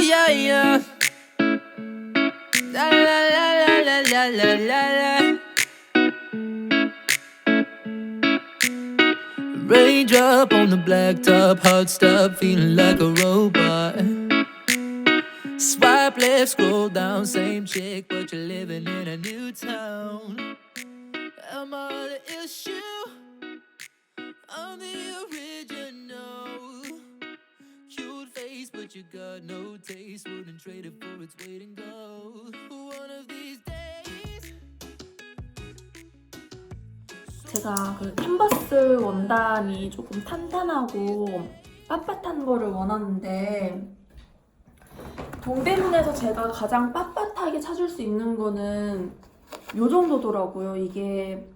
yeah, yeah. La la la la la la la la. Raindrop on the blacktop, hard stop, feeling like a robot. Swipe left, scroll down, same chick, but you're living in a new town. Am I the issue. I'm the original. Face, but you got no taste. Wouldn't trade it for its weight in gold. One of these days. 제가 그 캔버스 원단이 조금 탄탄하고 빳빳한 거를 원하는데 동대문에서 제가 가장 빳빳하게 찾을 수 있는 거는 요 정도더라고요. 이게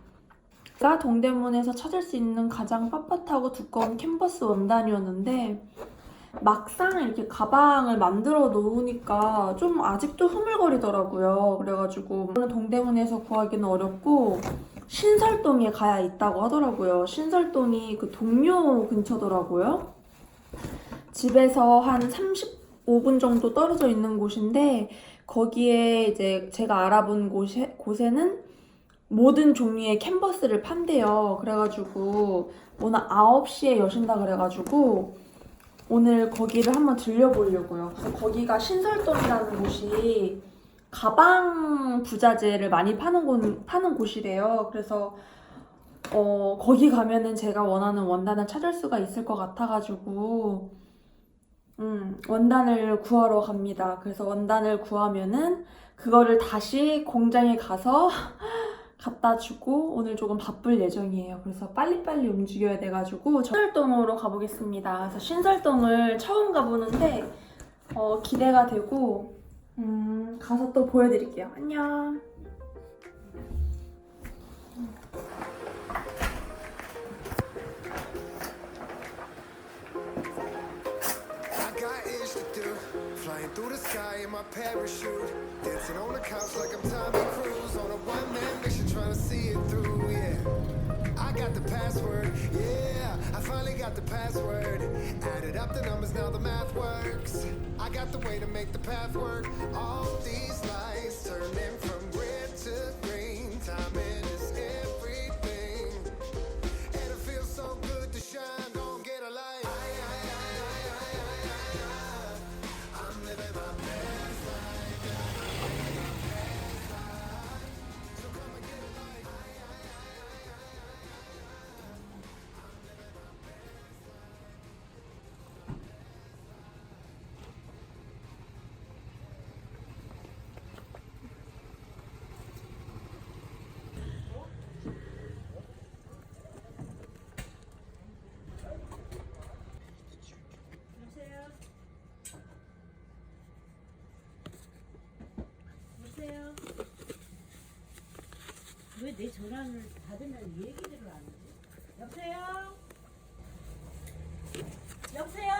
가 동대문에서 찾을 수 있는 가장 빳빳하고 두꺼운 캔버스 원단이었는데 막상 이렇게 가방을 만들어 놓으니까 좀 아직도 흐물거리더라고요. 그래가지고 동대문에서 구하기는 어렵고 신설동에 가야 있다고 하더라고요. 신설동이 그 동묘 근처더라고요. 집에서 한 35분 정도 떨어져 있는 곳인데 거기에 이제 제가 알아본 곳에, 곳에는 모든 종류의 캔버스를 판대요. 그래가지고 오늘 9시에 여신다 그래가지고 오늘 거기를 한번 들려보려고요. 거기가 신설동이라는 곳이 가방 부자재를 많이 파는 곳, 파는 곳이래요. 그래서 어, 거기 가면은 제가 원하는 원단을 찾을 수가 있을 것 같아가지고 음, 원단을 구하러 갑니다. 그래서 원단을 구하면은 그거를 다시 공장에 가서 갖다 주고 오늘 조금 바쁠 예정이에요. 그래서 빨리빨리 움직여야 돼가지고 신설동으로 가보겠습니다. 그래서 신설동을 처음 가보는데 어, 기대가 되고 음, 가서 또 보여드릴게요. 안녕. In my parachute. Dancing on the couch like I'm Tommy Cruise. On a one man mission trying to see it through, yeah. I got the password, yeah. I finally got the password. Added up the numbers, now the math works. I got the way to make the path work. All these lights 왜 내 전화를 받으면 얘기를 안 하지? 여보세요? 여보세요?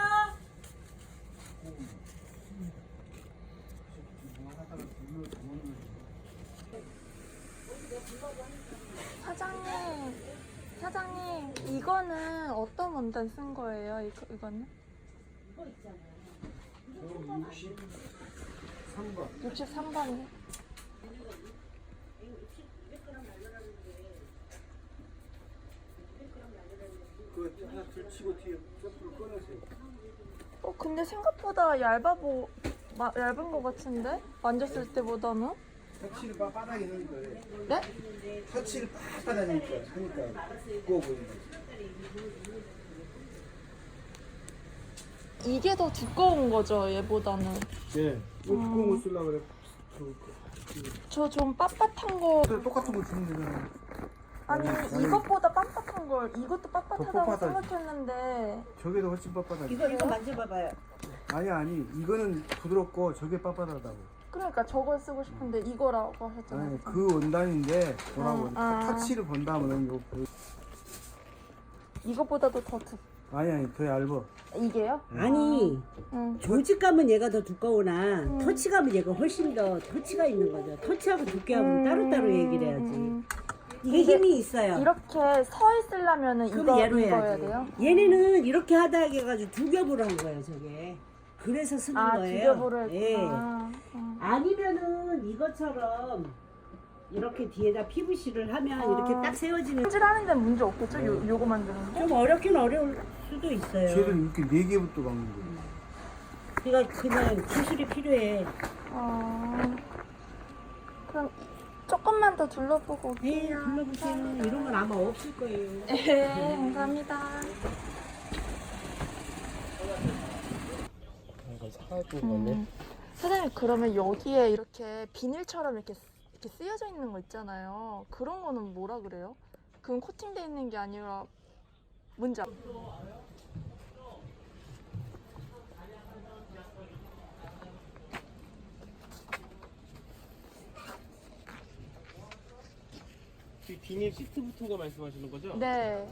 사장님, 사장님, 이거는 어떤 원단 쓴 거예요? 이거, 이거는? 이거 있잖아요. 63번이요? 그 하나 들치고 뒤에 점프를 꺼내세요. 어, 근데 생각보다 얇아 보, 마, 얇은 것 같은데? 만졌을 때보다는? 터치를 바, 바닥에 넣으니까 그래. 네? 터치를 바닥에 넣으니까 하니까 두꺼워 보이는 거지. 이게 더 두꺼운 거죠, 얘보다는. 예. 이거 두꺼운 거 쓰려고 그래. 그, 저좀 빳빳한 거. 그, 똑같은 거 주면 되잖아. 아니, 아니, 이것보다 빳빳한 걸, 이것도 빳빳하다고 뻣뻣하다. 생각했는데. 저게 더 훨씬 빳빳하지. 이거 이거 만져봐봐요. 아니 아니 이거는 부드럽고 저게 빳빳하다고. 그러니까 저걸 쓰고 싶은데 이거라고 하셨잖아요. 아니 그 원단인데 뭐라고 음, 아. 터치를 본다면 이거 보- 이거보다도 더 두, 아니 아니 더 얇아. 이게요? 아니 응. 조직감은 얘가 더 두꺼우나 터치감은 얘가 훨씬 더 터치가 있는 거죠. 터치하고 두께하고 따로따로 얘기를 해야지. 음. 이게 힘이 있어요. 이렇게 서 있으려면은 그럼 이거 얘로 이거 해야 해야지. 돼요? 얘네는 이렇게 하다 해가지고 두 겹으로 한 거예요, 저게. 그래서 쓰는 아 거예요. 디저보를 예. 했구나. 어. 아니면은 이것처럼 이렇게 뒤에다 PVC를 하면 아. 이렇게 딱 세워지는 손질하는 데는 문제 없겠죠? 요, 요거 만드는 거? 좀 어렵긴 어려울 수도 있어요. 쟤는 이렇게 네 개부터 막는 거야. 그러니까 그냥 기술이 필요해. 어... 그럼 조금만 더 둘러보고 네, 올게요. 불러보세요. 이런 건 아마 없을 거예요. 네, 감사합니다. 이거 사고 음. 사장님 그러면 여기에 이렇게 비닐처럼 이렇게 쓰- 이렇게 쓰여져 있는 거 있잖아요. 그런 거는 뭐라 그래요? 그건 코팅돼 있는 게 아니라 뭔지 알... 이 비닐 시트 붙은 거 말씀하시는 거죠? 네.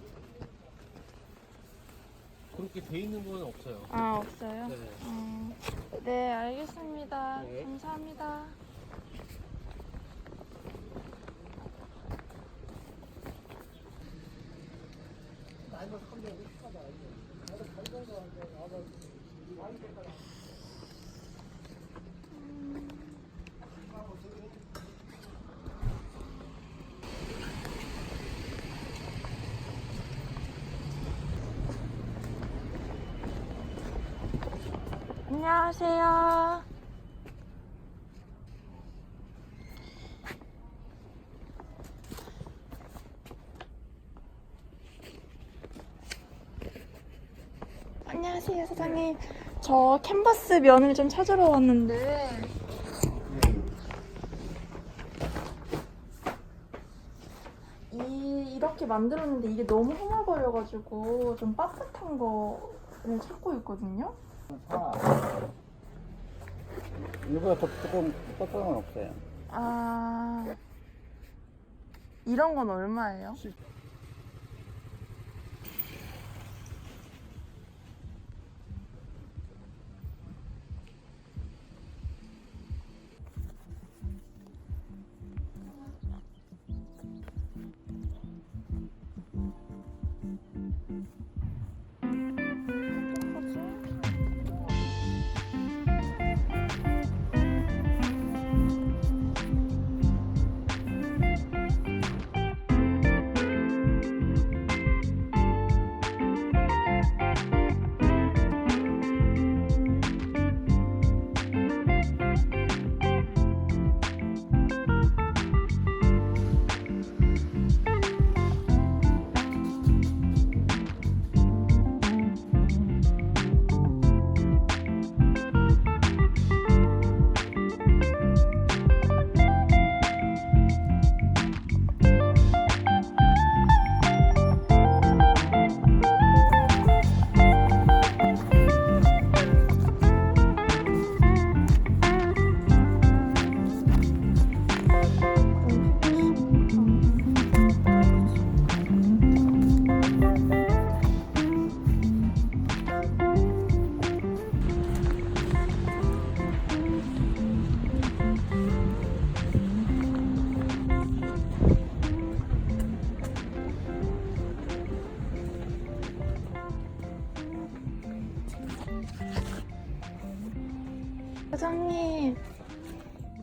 그렇게 돼 있는 건 없어요. 아 없어요. 네. 음, 네 알겠습니다. 네. 감사합니다. 안녕하세요. 안녕하세요, 사장님. 저 캔버스 면을 좀 찾으러 왔는데. 이, 이렇게 만들었는데 이게 너무 허물거려가지고 좀 빳빳한 거를 찾고 있거든요. 이거보다 더 조금 뻑뻑한 건 없어요. 아 이런 건 얼마예요?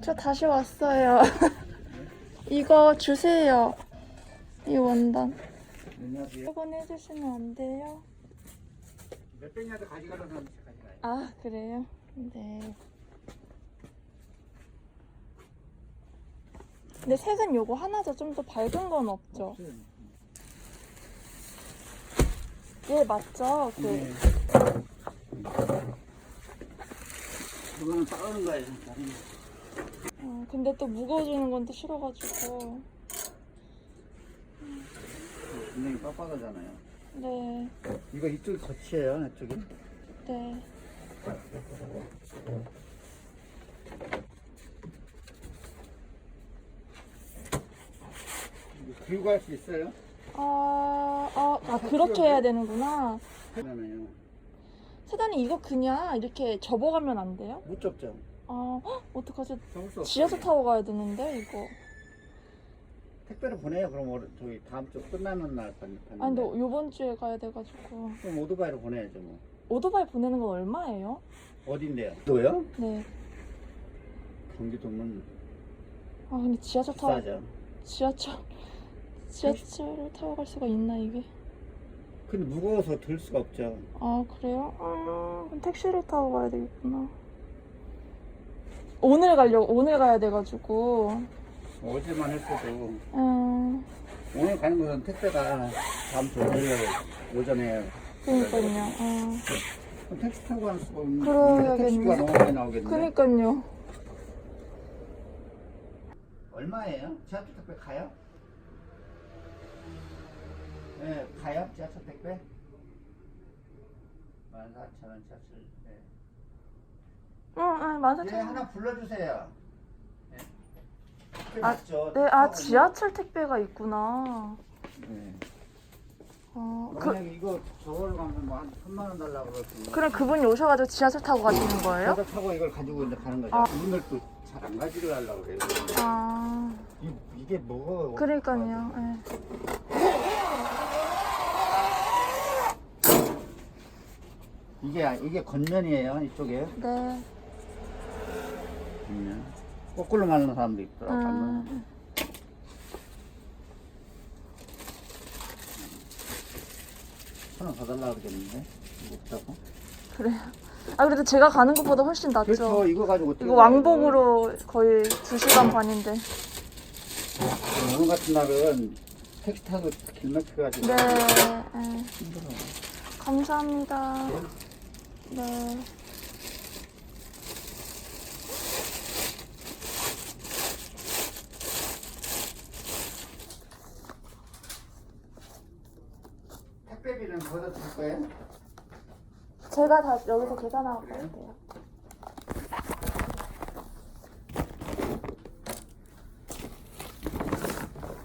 저 다시 왔어요. 이거 주세요. 이 원단. 안녕하세요. 확인해 주시면 안 돼요? 몇 병이라도 가져가는 사람 가져가요. 아, 그래요? 네. 근데 색은 요거 하나죠? 좀 더 밝은 건 없죠? 예, 맞죠? 그, 네. 이거는 싸우는 거예요. 어, 근데 또 무거워지는 건 또 싫어가지고. 굉장히 빡빡하잖아요. 네, 이거 이쪽이 거치예요, 이쪽이. 네. 이거 들고 할 수 있어요? 아, 아, 아, 그렇게 해야 되는구나. 그러잖아요. 세단이 이거 그냥 이렇게 접어가면 안 돼요? 못 접죠. 아, 헉, 어떡하지? 수. 지하철 타고 가야 되는데, 이거. 택배를 보내요. 그럼 월- 저기 다음 주 끝나는 날 받는. 아, 근데 요번 주에 가야 돼가지고. 그럼 오토바이로 보내야죠, 뭐. 오토바이 보내는 건 얼마예요? 어딘데요? 또요? 네. 경기도면 아 근데 지하철 타고 비싸죠. 지하철 지하철을 타고 갈 수가 있나 이게? 근데 무거워서 들 수가 없죠. 아 그래요? 아, 그럼 택시를 타고 가야 되겠구나. 오늘 가려고 오늘 가야 돼가지고. 어제만 했어도 음 오늘 가는 것은 택배가 다음 주 월요일 오전에 그니까요. 아 그럼 택시 타고 가는 수가 없는데 그러겠네. 택시가 너무 많이 나오겠네. 그니까요. 얼마예요? 지하철 택배 가요? 네, 가요? 지하철 택배? 14,000원 지하철 네. 응응 맞아. 예, 하나 불러주세요. 네. 아, 맞죠? 네, 아 타고 지하철 택배가 있구나. 네. 어, 그 만약에 이거 저걸 가면 뭐한 3만 원 달라고 그러지. 그럼 그분이 오셔가지고 지하철 타고 가시는 거예요? 제가 타고 이걸 가지고 이제 가는 거죠. 아. 이분들 또 잘 안 가지고 가려고 그래요. 아 이, 이게 뭐가 그러니까요. 예. 이게 이게 겉면이에요 이쪽에 네. 겉면. 거꾸로 말하는 사람도 있더라고. 음, 천원 더 달라고 그러겠는데 이거 없다고? 그래요. 아 그래도 제가 가는 것보다 훨씬 낫죠. 그렇죠. 이거 가지고 어떻게 이거? 왕복으로 거의 2시간 반인데. 오늘 같은 날은 택시 타고 길 막혀가지고 네. 예. 힘들어. 감사합니다. 네. 택배비는 거기다 줄 거예요? 제가 다 여기서 계산하고 갈게요.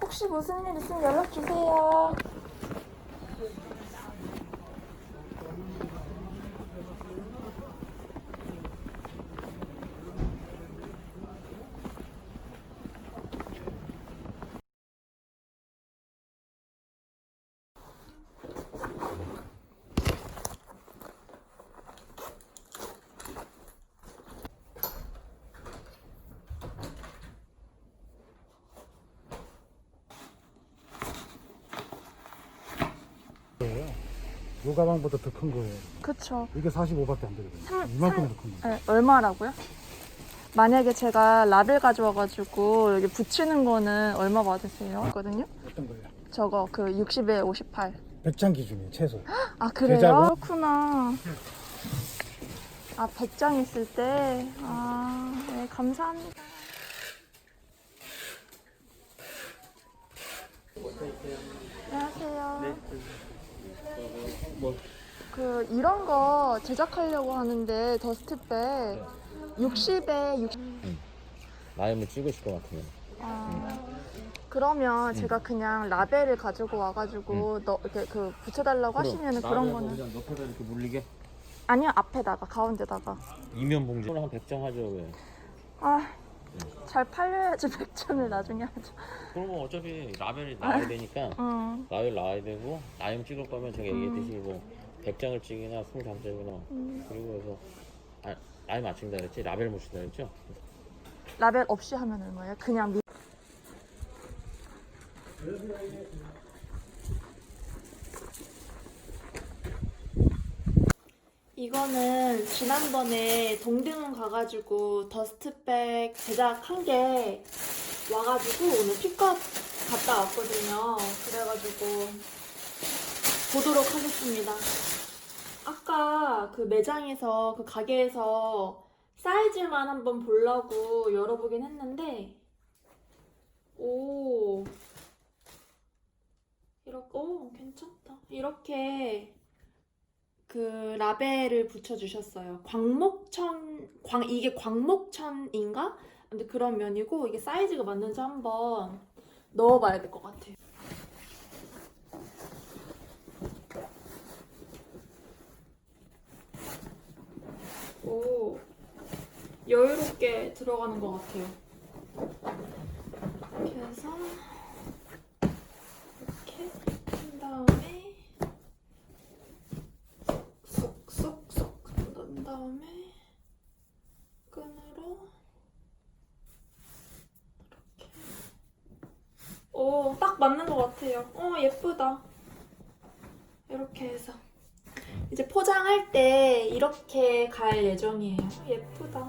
혹시 무슨 일 있으면 연락 주세요. 요 가방보다 더 큰 거예요. 그쵸. 이게 45밖에 안 되거든요. 삼- 이만큼 더 큰 거. 네, 얼마라고요? 만약에 제가 라벨 가져와가지고 여기 붙이는 거는 얼마 받으세요? 거든요? 어떤 거예요? 저거 그 60에 58. 100장 기준이에요, 최소. 아 그래요? 계좌로? 그렇구나. 아 100장 있을 때? 아, 네, 감사합니다. 안녕하세요. 그 이런 거 제작하려고 하는데 더스트백 60에 60. 라임을 찍으실 것 같으면 아, 그러면 제가 그냥 라벨을 가지고 와가지고 너 이렇게 그 붙여달라고 하시면 그런 거는 그냥 옆에다 이렇게 물리게? 아니요 앞에다가 가운데다가. 이면 봉지. 한 100장 하죠 왜? 아 잘 팔려야지 백전을 나중에 하죠. 그러면 어차피 라벨이 나와야 되니까 응. 라벨 나와야 되고 라임 찍을 거면 제가 얘기했듯이 뭐 100장을 찍이나 20장씩이나 그리고 해서 아, 라임 맞춘다 그랬지 라벨 묻힌다 그랬죠 라벨 없이 하면 얼마예요? 그냥 미... 이거는 지난번에 동대문 가가지고 더스트백 제작한 게 와가지고 오늘 픽업 갔다 왔거든요. 그래가지고 보도록 하겠습니다. 아까 그 매장에서 그 가게에서 사이즈만 한번 보려고 열어보긴 했는데 오 이렇게 오 괜찮다 이렇게 그 라벨을 붙여주셨어요 광목천 광 이게 광목천인가? 근데 그런 면이고 이게 사이즈가 맞는지 한번 넣어봐야 될 것 같아요 오 여유롭게 들어가는 것 같아요. 이렇게 해서 이렇게 한 다음에 다음에 끈으로 이렇게 오, 딱 맞는 것 같아요. 어, 예쁘다. 이렇게 해서 이제 포장할 때 이렇게 갈 예정이에요. 예쁘다.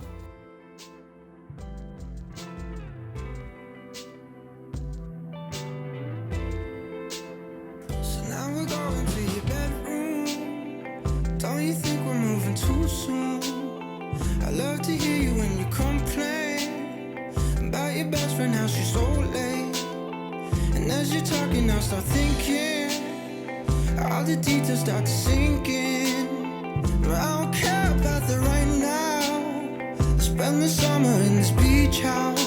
About your best friend, how she's so late. And as you're talking, I start thinking all the details start to sink in. But I don't care about the right now. Spend the summer in this beach house.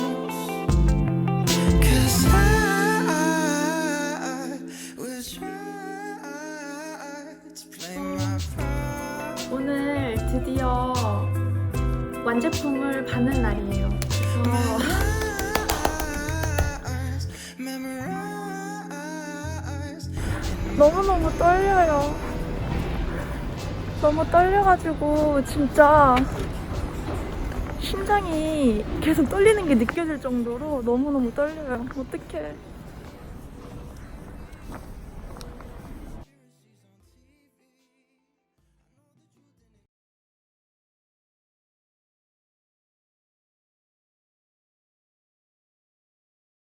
너무너무 떨려요. 너무 떨려가지고 진짜 심장이 계속 떨리는 게 느껴질 정도로 너무너무 떨려요. 어떡해.